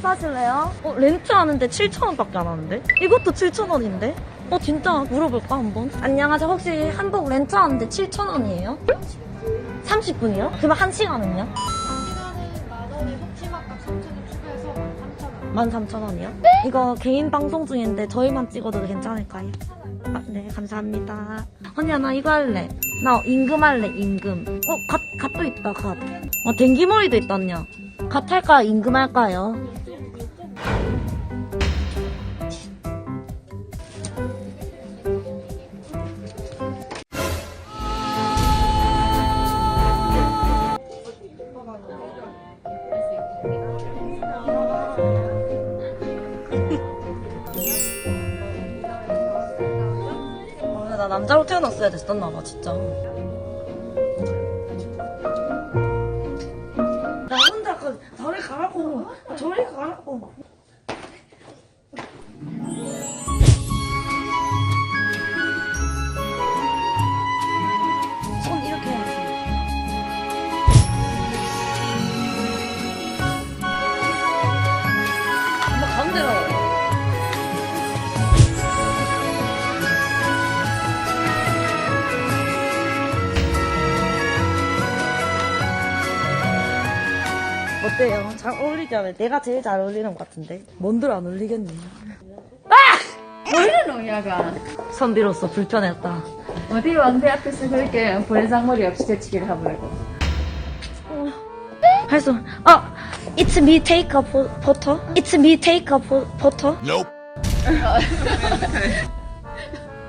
사실래요? 어, 렌트 하는데 7,000원밖에 안 하는데? 이것도 7,000원인데? 어, 진짜 물어볼까, 한번? 안녕하세요. 혹시 한복 렌트 하는데 7,000원이에요? 30분이요? 그러면 1시간은요? 시간은 만 원에 속치마값 3천원 추가해서 13,000원이요? 이거 개인 방송 중인데 저희만 찍어도 괜찮을까요? 아, 네, 감사합니다. 언니야, 나 이거 할래. 나 임금 할래, 임금. 어, 갓, 갓도 있다, 갓. 어, 댕기머리도 있다, 언니야. 갓 할까, 임금 할까요? 어, 나 남자로 태어났어야 됐었나봐, 진짜. 잘 어울리지 않아요? 내가 제일 잘 어울리는 것 같은데. 뭔들 안 어울리겠니? 뭐 이러노, 야가. 선비로서 불편했다. 어디 왕대 앞에서 그렇게 보내상머리 없이 재치기를 하보려고. 할 수, 아! It's me take a pho- photo? It's me take a pho- photo? Nope.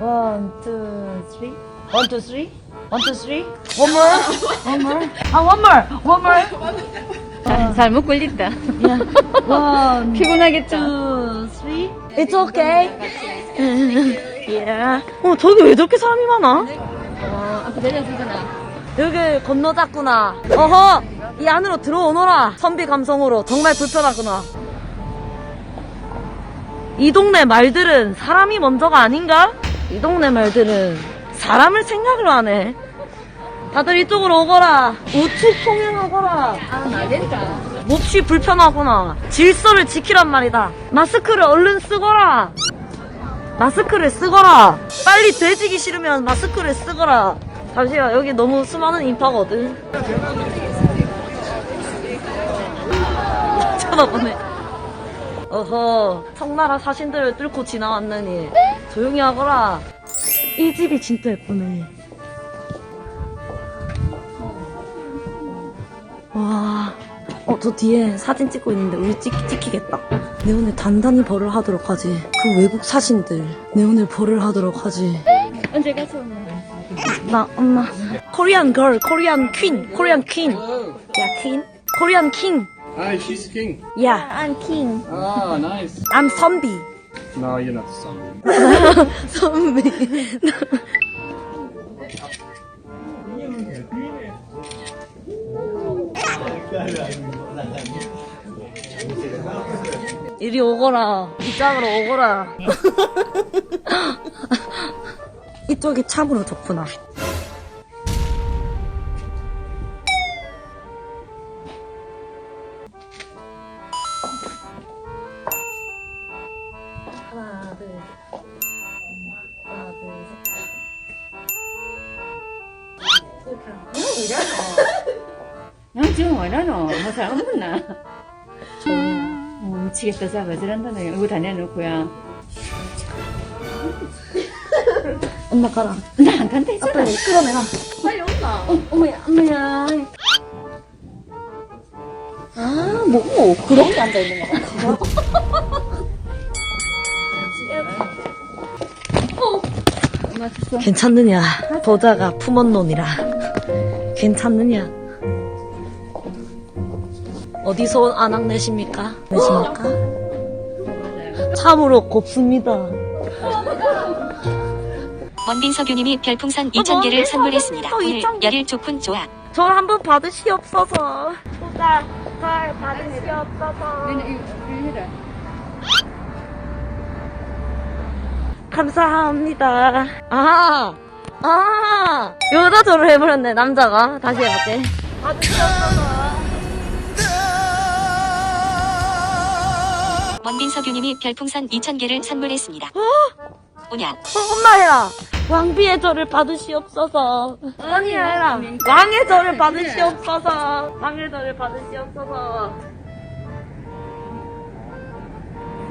One, two, three. One, two, three. One, two, three. One more. One more. 아, one more. One more. 잘못 걸린다. Yeah. One, 피곤하겠죠? two, three. It's okay. yeah. 어, 저기 왜 저렇게 사람이 많아? 어, 앞에 내려주잖아. 여기 건너갔구나. 어허! 이 안으로 들어오너라. 선비 감성으로. 정말 불편하구나. 이 동네 말들은 사람이 먼저가 아닌가? 이 동네 말들은 사람을 생각을 하네. 다들 이쪽으로 오거라. 우측 통행하거라. 아, 나겠다. 몹시 불편하구나. 질서를 지키란 말이다. 마스크를 얼른 쓰거라. 마스크를 쓰거라. 빨리 돼지기 싫으면 마스크를 쓰거라. 잠시만, 여기 너무 수많은 인파거든. 쳐다보네. 어허, 청나라 사신들을 뚫고 지나왔느니 조용히 하거라. 이 집이 진짜 예쁘네. 와, 어, 저 뒤에 사진 찍고 있는데 우리 찍, 찍히겠다. 내 오늘 단단히 벌을 하도록 하지. 그 외국 사신들. 내 오늘 벌을 하도록 하지. 언제 가서 오는 나, 엄마. 코리안 걸, 코리안 퀸, 코리안 퀸. 야, 퀸? 코리안 킹. Hi, she's king. 야, I'm king. Ah, nice. I'm 선비. No, you're not the son. 선비. 이리 오거라. 이쪽으로 오거라. 이쪽이 참으로 좋구나. 하나, 둘, 셋. 하나, 둘, 셋. 응, 지금 왜 이러노? 뭐 사람 없나? 어, 미치겠다. 자, 왜 저런다노? 이거 다 내놓고야. 엄마 가라. 나 안 간다 했잖아. 빨리 끌어내라. 빨리 온나. 어, 어머야, 어머야. 아, 뭐, 뭐, 그런 게 앉아있는 거 같아. 맞았어. 괜찮느냐? 보자가 품었노니라. 괜찮느냐? 어디서 온 안악 내십니까? 내십니까? 참으로 곱습니다. 원빈석유님이 별풍선 어, 2,000개를 원빈 선물했습니다. 선물 오늘 2,000 개. 열일 좋군 좋아. 절 한번 받으시옵소서. 누가 절 받으시옵소서. 이거 해라. 감사합니다. 아, 아, 여자 절을 해버렸네, 남자가. 다시 해볼게. 아, 받으시옵소서. 원빈석유님이 별풍선 2,000개를 선물했습니다. 오냐. 어, 엄마 해라. 왕비의 절을 받으시옵소서. 언니 해라. 왕의 절을 받으시옵소서. 왕의 절을 받으시옵소서.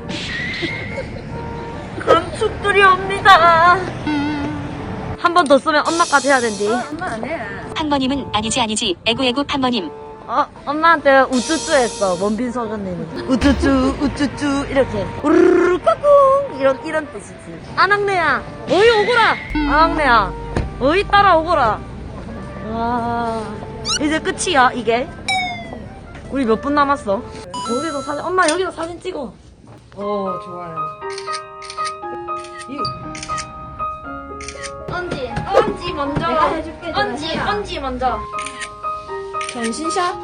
감축들이 옵니다. 한 번 더 쓰면 엄마까지 해야 된디. 엄마 안 해. 판머님은 아니지 아니지. 애구애구 판머님. 어, 엄마한테 우쭈쭈 했어. 원빈 서준님이. 우쭈쭈, 우쭈쭈, 이렇게. 우르르 까꿍! 이런, 이런 뜻이지. 안학내야, 어이 오거라! 안학내야, 어이 따라오거라. 와, 이제 끝이야, 이게. 우리 몇 분 남았어? 여기도 사진, 엄마 여기도 사진 찍어. 오, 좋아요. 언지, 언지 먼저. 언지. 언지 먼저. 변신샷?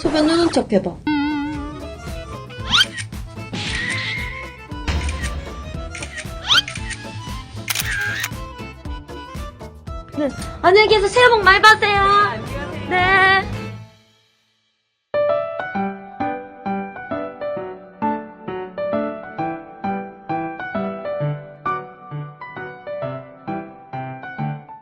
소변 누는 척 해봐. 네. 안녕히 계세요. 새해 복 많이 받으세요. 네.